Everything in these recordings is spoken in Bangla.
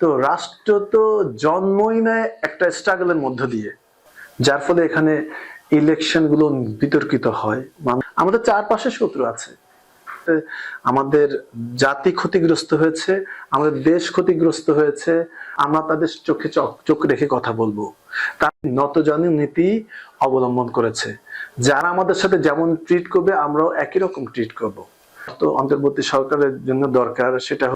তো রাষ্ট্র তো জন্মই নেয় একটা স্ট্রাগলের মধ্য দিয়ে, যার ফলে এখানে ইলেকশনগুলো বিতর্কিত হয়। আমাদের চারপাশে শত্রু আছে। আমাদের জাতি ক্ষতিগ্রস্ত হয়েছে, আমাদের দেশ ক্ষতিগ্রস্ত হয়েছে, আমরা তাদের চোখে চোখ চোখ রেখে কথা বলব। তার নতজানি নীতি অবলম্বন করেছে। যারা আমাদের সাথে যেমন ট্রিট করবে, আমরাও একই রকম ট্রিট করব। তো অন্তর্বর্তী সরকারের জন্য দরকার সেটা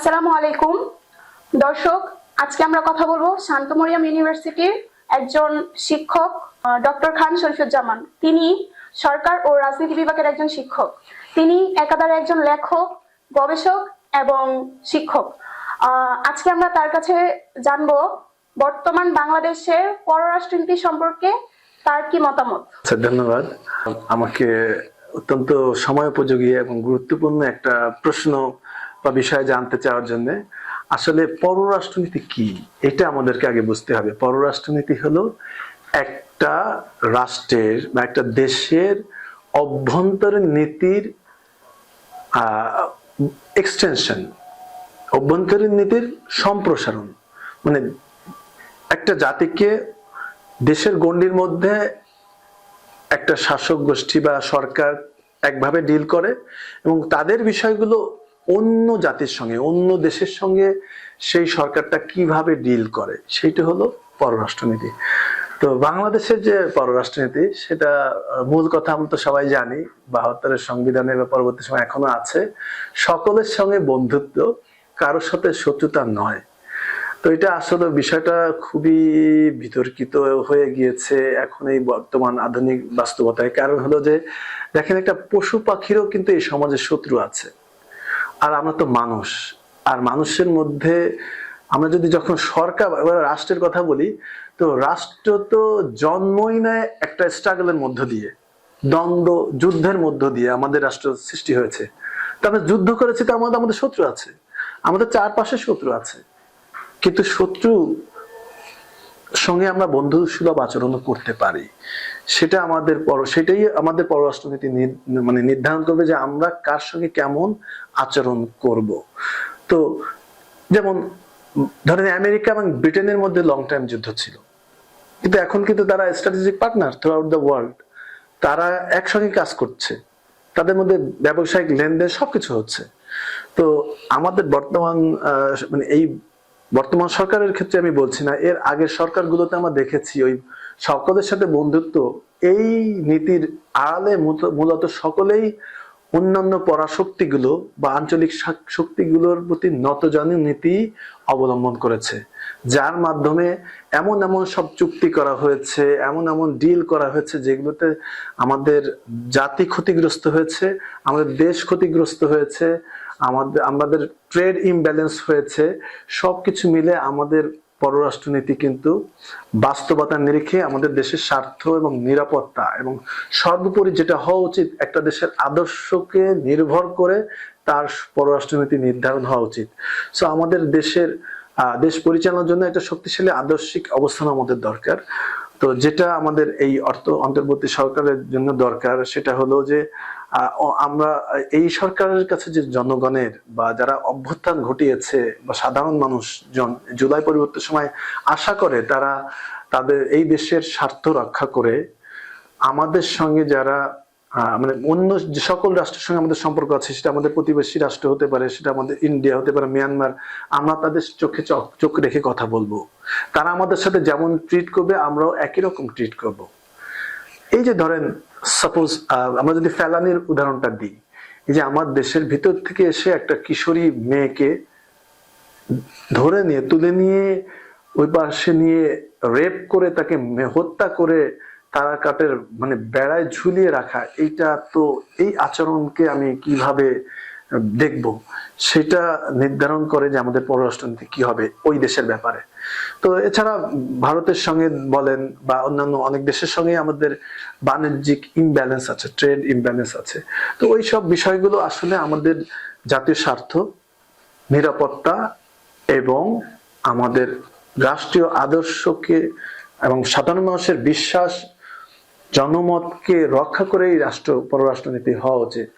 আসসালামু আলাইকুম। দর্শক, আজকে আমরা কথা বলব শান্তমরিয়াম ইউনিভার্সিটির একজন শিক্ষক ডক্টর খান শরীফুজ্জামান। তিনি সরকার ও রাজনীতি বিভাগের একজন শিক্ষক। তিনি একাধারে একজন লেখক, গবেষক এবং শিক্ষক। আজকে আমরা তার কাছে জানব বর্তমান বাংলাদেশের পররাষ্ট্রনীতি সম্পর্কে তার কি মতামত। ধন্যবাদ। আমাকে অত্যন্ত সময় উপযোগী এবং গুরুত্বপূর্ণ একটা প্রশ্ন বা বিষয়ে জানতে চাওয়ার জন্য, আসলে পররাষ্ট্রনীতি কি? এটা আমাদেরকে আগে বুঝতে হবে। পররাষ্ট্রনীতি হলো একটা রাষ্ট্রের বা একটা দেশের অভ্যন্তরীণ নীতির এক্সটেনশন অভ্যন্তরীণ নীতির সম্প্রসারণ। মানে একটা জাতিকে দেশের গণ্ডির মধ্যে একটা শাসক গোষ্ঠী বা সরকার একভাবে ডিল করে এবং তাদের বিষয়গুলো অন্য জাতির সঙ্গে, অন্য দেশের সঙ্গে সেই সরকারটা কীভাবে ডিল করে, সেইটা হলো পররাষ্ট্রনীতি। তো বাংলাদেশের যে পররাষ্ট্রনীতি, সেটা মূল কথা আমরা তো সবাই জানি, বাহাত্তরের সংবিধানে বা পরবর্তী সময় এখনও আছে, সকলের সঙ্গে বন্ধুত্ব কারোর সাথে শত্রুতা নয়। তো এটা আসলে বিষয়টা খুবই বিতর্কিত হয়ে গিয়েছে এখন এই বর্তমান আধুনিক বাস্তবতায় কারণ হলো যে, দেখেন একটা পশু পাখিরও কিন্তু এই সমাজে শত্রু আছে। আর আমরা তো মানুষ। আর মানুষের মধ্যে আমরা যদি যখন সরকার রাষ্ট্রের কথা বলি, তো রাষ্ট্র তো জন্মই নেয় একটা স্ট্রাগলের মধ্য দিয়ে, দ্বন্দ্ব, যুদ্ধের মধ্য দিয়ে আমাদের রাষ্ট্র সৃষ্টি হয়েছে। তো আমরা যুদ্ধ করেছি তার মধ্যে আমাদের শত্রু আছে, আমাদের চারপাশে শত্রু আছে। কিন্তু শত্রু সঙ্গে আমরা বন্ধু সুলভ আচরণ করতে পারি। সেটা আমাদের পর সেটাই আমাদের পররাষ্ট্রনীতি মানে নির্ধারণ করবে যে আমরা কার সঙ্গে কেমন আচরণ করব। তো যেমন ধরেন আমেরিকা এবং ব্রিটেনের মধ্যে লং টাইম যুদ্ধ ছিল। কিন্তু এখন কিন্তু তারা strategic partner throughout the world তারা একসঙ্গে কাজ করছে। তাদের মধ্যে ব্যবসায়িক লেনদেন সবকিছু হচ্ছে। তো আমাদের বর্তমান মানে এই বর্তমান সরকারের ক্ষেত্রে আমি বলছি না, এর আগের সরকারগুলোতে আমরা দেখেছি ওই সকলের সাথে বন্ধুত্ব, এই নীতির আড়ালে মূলত- সকলেই অন্যান্য পরাশক্তিগুলো বা আঞ্চলিক শাক- শক্তিগুলোর প্রতি নতজানি নীতি অবলম্বন করেছে। যার মাধ্যমে এমন এমন সব চুক্তি করা হয়েছে, এমন এমন ডিল করা হয়েছে যেগুলোতে আমাদের জাতি ক্ষতিগ্রস্ত হয়েছে, আমাদের দেশ ক্ষতিগ্রস্ত হয়েছে, আমাদের আমাদের ট্রেড ইমব্যালেন্স হয়েছে, সবকিছু মিলে আমাদের পররাষ্ট্রনীতি কিন্তু বাস্তবতার নিরিখে আমাদের দেশের স্বার্থ এবং নিরাপত্তা এবং সর্বোপরি যেটা হওয়া উচিত একটা দেশের আদর্শকে নির্ভর করে তার পররাষ্ট্রনীতি নির্ধারণ হওয়া উচিত। সো আমাদের দেশের দেশ পরিচালনার জন্য একটা শক্তিশালী আদর্শিক অবস্থান আমাদের দরকার। তো যেটা আমাদের এই অর্থ অন্তর্বর্তী সরকারের জন্য দরকার সেটা হলো যে আমরা এই সরকারের কাছে যে জনগণের বা যারা অভ্যুত্থান ঘটিয়েছে বা সাধারণ মানুষজন জুলাই পরিবর্তন সময় আশা করে তারা তাদের এই দেশের স্বার্থ রক্ষা করে, আমাদের সঙ্গে যারা মানে অন্য যে সকল রাষ্ট্রের সঙ্গে আমাদের সম্পর্ক আছে, সেটা আমাদের প্রতিবেশী রাষ্ট্র হতে পারে, সেটা আমাদের ইন্ডিয়া হতে পারে মিয়ানমার আমরা তাদের চোখে চোখ রেখে কথা বলব। তারা আমাদের সাথে যেমন ট্রিট করবে, আমরাও একই রকম ট্রিট করব। এই যে ধরেন সাপোজ আমরা যদি ফেলানির উদাহরণটা দিই, এই যে আমার দেশের ভিতর থেকে এসে একটা কিশোরী মেয়েকে ধরে নিয়ে, তুলে নিয়ে, ওই পাশে নিয়ে রেপ করে তাকে হত্যা করে তারা কাটের মানে বেড়ায় ঝুলিয়ে রাখা, এইটা তো এই আচরণকে আমি কীভাবে দেখব? সেটা নির্ধারণ করে যে আমাদের পররাষ্ট্রনীতি কি হবে ওই দেশের ব্যাপারে। তো এছাড়া ভারতের সঙ্গে বলেন বা অন্যান্য অনেক দেশের সঙ্গে আমাদের বাণিজ্যিক ইমব্যালেন্স আছে ট্রেড ইমব্যালেন্স আছে। তো ওই সব বিষয়গুলো আসলে আমাদের জাতীয় স্বার্থ, নিরাপত্তা এবং আমাদের রাষ্ট্রীয় আদর্শকে এবং সাধারণ মানুষের বিশ্বাস জনমতকে রক্ষা করেই রাষ্ট্র, পররাষ্ট্রনীতি হওয়া উচিত।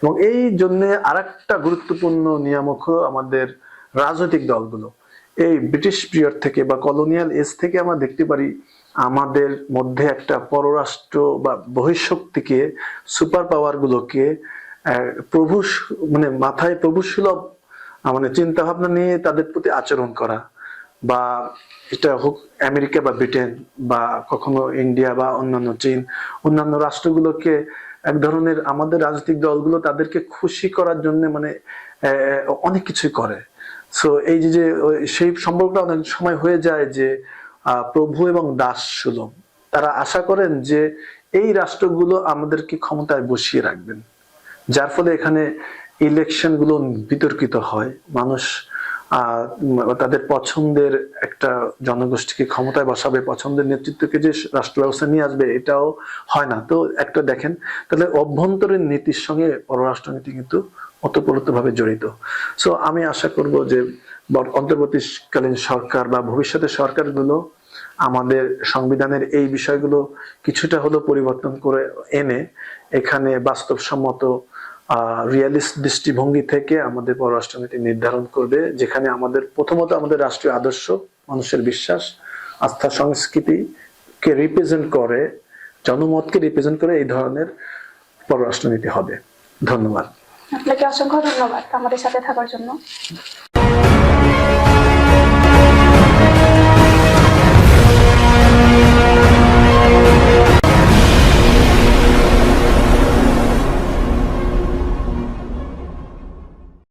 এবং এই জন্য আরেকটা গুরুত্বপূর্ণ নিয়ামক আমাদের রাজনৈতিক দলগুলো। এই ব্রিটিশ পিরিয়ড থেকে বা কলোনিয়াল এজ থেকে আমরা দেখতে পারি, আমাদের মধ্যে একটা পররাষ্ট্র বা বহিঃশক্তিকে, সুপার পাওয়ার গুলোকে প্রভু মানে মাথায় প্রভুসুলভ মানে চিন্তা ভাবনা নিয়ে তাদের প্রতি আচরণ করা। বা এটা হোক, আমেরিকা বা ব্রিটেন বা কখনো ইন্ডিয়া বা অন্যান্য চীন, অন্যান্য রাষ্ট্রগুলোকে এক ধরনের আমাদের রাজনৈতিক দলগুলো তাদেরকে খুশি করার জন্য মানে অনেক কিছুই করে। সো এই যে সেই সম্পর্কটা অনেক সময় হয়ে যায় যে প্রভু এবং দাস সুলভ। তারা আশা করেন যে, এই রাষ্ট্রগুলো আমাদেরকে ক্ষমতায় বসিয়ে রাখবেন। যার ফলে এখানে ইলেকশনগুলো বিতর্কিত হয়। মানুষ তাদের পছন্দের একটা জনগোষ্ঠীকে ক্ষমতায় বসাবে, পছন্দের নেতৃত্বকে যে রাষ্ট্র ব্যবস্থা নিয়ে আসবে, এটাও হয় না। তো একটা দেখেন, তাহলে অভ্যন্তরীণ নীতির সঙ্গে পররাষ্ট্রনীতি কিন্তু ওতপ্রোতভাবে জড়িত। সো আমি আশা করব যে বর- অন্তর্বর্তীকালীন সরকার বা ভবিষ্যতের সরকারগুলো আমাদের সংবিধানের এই বিষয়গুলো কিছুটা হলেও পরিবর্তন করে এনে এখানে বাস্তবসম্মত রিয়ালিস্ট দৃষ্টিভঙ্গি থেকে আমাদের পররাষ্ট্রনীতি নির্ধারণ করবে, যেখানে আমাদের প্রথমত আমাদের রাষ্ট্রীয় আদর্শ, মানুষের বিশ্বাস, আস্থা সংস্কৃতিকে রিপ্রেজেন্ট করে, জনমতকে রিপ্রেজেন্ট করে এই ধরনের পররাষ্ট্রনীতি হবে। ধন্যবাদ। আপনাকে অসংখ্য ধন্যবাদ আমাদের সাথে থাকার জন্য।